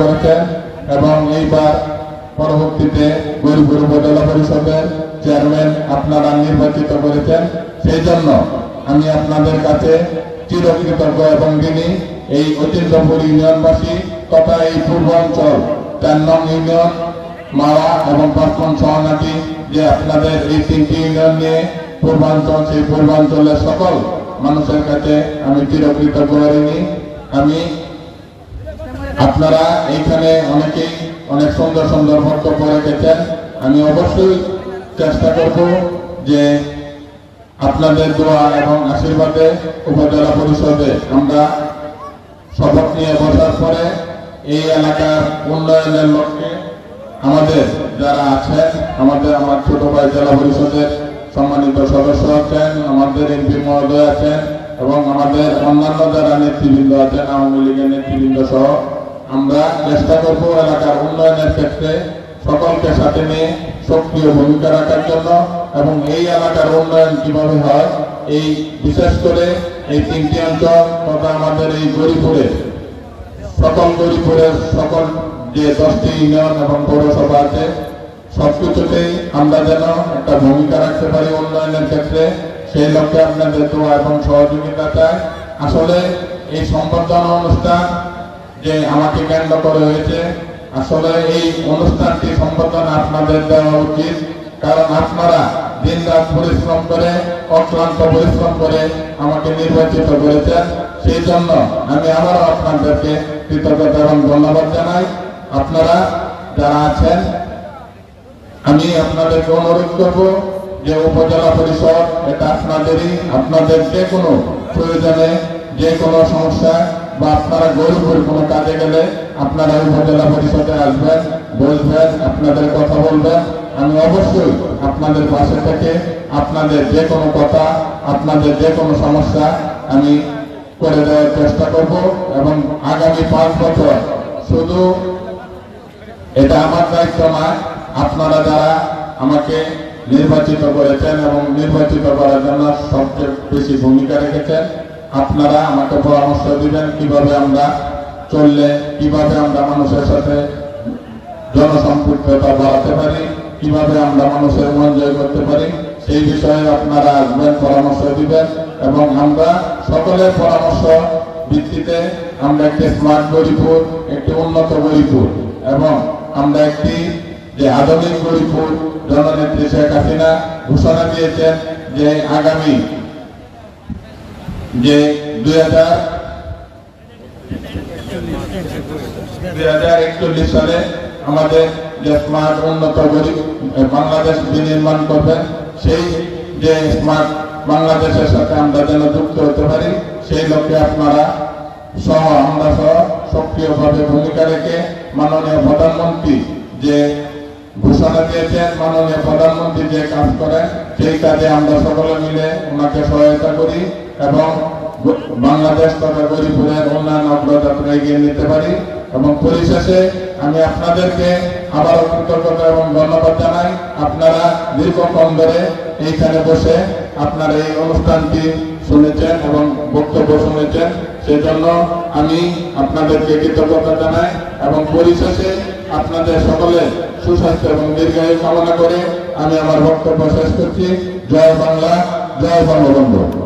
করেছেন এবং এইবার পরবর্তীতে গরিপুর উপজেলা পরিষদের চেয়ারম্যান আপনারা নির্বাচিত করেছেন। সেই জন্য আমি আপনাদের কাছে চিরকৃতজ্ঞ এবং ঋণী এই ঐতিহ্যপুর ইউনিয়নবাসী তথা এই পূর্বাঞ্চল চার নং ইউনিয়ন মারা এবং পাঁচপন সহনাটি যে আপনাদের এই তিনটি ইউনিয়ন নিয়ে পূর্বাঞ্চল, সেই পূর্বাঞ্চলের সকল মানুষের কাছে আমি চিরকৃতজ্ঞ ঋণী। আমি আপনারা এইখানে অনেকেই অনেক সুন্দর সুন্দর বক্তব্য রেখেছেন। আমি অবশ্যই চেষ্টা করব যে আপনাদের দোয়া এবং আশীর্বাদে উপজেলা পরিষদে আমরা শপথ নিয়ে বসার পরে এই এলাকার উন্নয়নের লক্ষ্যে আমাদের যারা আছেন, আমাদের আমার ছোট ভাই জেলা পরিষদের সম্মানিত সদস্য আছেন, আমাদের এমপি মহোদয় আছেন এবং আমাদের অন্যান্য যারা নেতৃবৃন্দ আছেন, আওয়ামী লীগের নেতৃবৃন্দ সহ আমরা চেষ্টা করব এলাকার উন্নয়নের ক্ষেত্রে সকলকে সাথে নিয়ে সক্রিয় ভূমিকা রাখার জন্য এবং এই এলাকার উন্নয়ন কীভাবে হয়, এই বিশেষ করে এই তিনটি অঞ্চল তথা আমাদের এই গরিপুরে সকল গরিপুরের সকল যে দশটি ইউনিয়ন এবং পৌরসভা আছে, সবকিছুতেই আমরা যেন একটা ভূমিকা রাখতে পারি উন্নয়নের ক্ষেত্রে, সেই লক্ষ্যে আপনাদের দোয়া এবং সহযোগিতা চাই। আসলে এই সম্বর্ধনা অনুষ্ঠান যে আমাকে কেন্দ্র করে হয়েছে। আসলে এই অনুষ্ঠানটি সম্বোধন আপনাদের দেওয়া উচিত, কারণ আপনারা দিন রাত পরিশ্রম করে, অক্লান্ত পরিশ্রম করে আমাকে নির্বাচিত করেছেন। সেই জন্য আমি আবারও আপনাদেরকে কৃতজ্ঞতা এবং ধন্যবাদ জানাই। আপনারা যারা আছেন, আমি আপনাদেরকে অনুরোধ করব যে উপজেলা পরিষদ, এটা আপনাদেরই, আপনাদের যে কোনো প্রয়োজনে যে কোনো সমস্যা বা আপনারা গরিবের কোনো কাজে গেলে আপনারা উপজেলা পরিষদে আসবেন বলবেন আপনাদের কথা বলবেন। আমি অবশ্যই আপনাদের পাশে থেকে আপনাদের যে কোনো কথা, আপনাদের যে কোনো সমস্যা আমি করে দেওয়ার চেষ্টা করব এবং আগামী পাঁচ বছর শুধু এটা আমার দায়িত্ব নয় আপনারা যারা আমাকে নির্বাচিত করেছেন এবং নির্বাচিত করার জন্য সবচেয়ে বেশি ভূমিকা রেখেছেন আপনারা আমাকে পরামর্শ দিবেন কীভাবে আমরা চললে, কীভাবে আমরা মানুষের সাথে জনসম্পৃক্ততা বাড়াতে পারি, কীভাবে আমরা মানুষের মন জয় করতে পারি, সেই বিষয়ে আপনারা আসবেন, পরামর্শ দিবেন এবং আমরা সকলের পরামর্শ ভিত্তিতে আমরা একটি স্মার্ট গরিপুর একটি উন্নত গরিপুর এবং আমরা একটি যে আধুনিক গরিপুর জননেত্রী শেখ হাসিনা ঘোষণা দিয়েছেন যে আগামী যে দুই হাজার দুই হাজার একচল্লিশ সালে আমাদের যে স্মার্ট উন্নত বাংলাদেশ বিনির্মাণ করবেন সেই যে স্মার্ট বাংলাদেশের সাথে আমরা যেন যুক্ত হতে পারি, সেই লক্ষ্যে আপনারা সহ আমরা সহ সক্রিয়ভাবে ভূমিকা রেখে মাননীয় প্রধানমন্ত্রী যে ঘোষণা দিয়েছেন মাননীয় প্রধানমন্ত্রী যে কাজ করেন, সেই কাজে আমরা সকলে মিলে ওনাকে সহায়তা করি এবং বাংলাদেশ তথা গরিপুরের উন্নয়ন অগ্রযাত্রা এগিয়ে নিতে পারি। এবং পরিশেষে আমি আপনাদেরকে আবারও কৃতজ্ঞতা এবং ধন্যবাদ জানাই। আপনারা দীর্ঘক্ষণ ধরে এইখানে বসে আপনারা এই অনুষ্ঠানটি শুনেছেন এবং বক্তব্য শুনেছেন। সেজন্য আমি আপনাদেরকে কৃতজ্ঞতা জানাই এবং পরিশেষে আপনাদের সকলে সুস্বাস্থ্য এবং দীর্ঘায়ু কামনা করে আমি আমার বক্তব্য শেষ করছি। জয় বাংলা, জয় বঙ্গবন্ধু।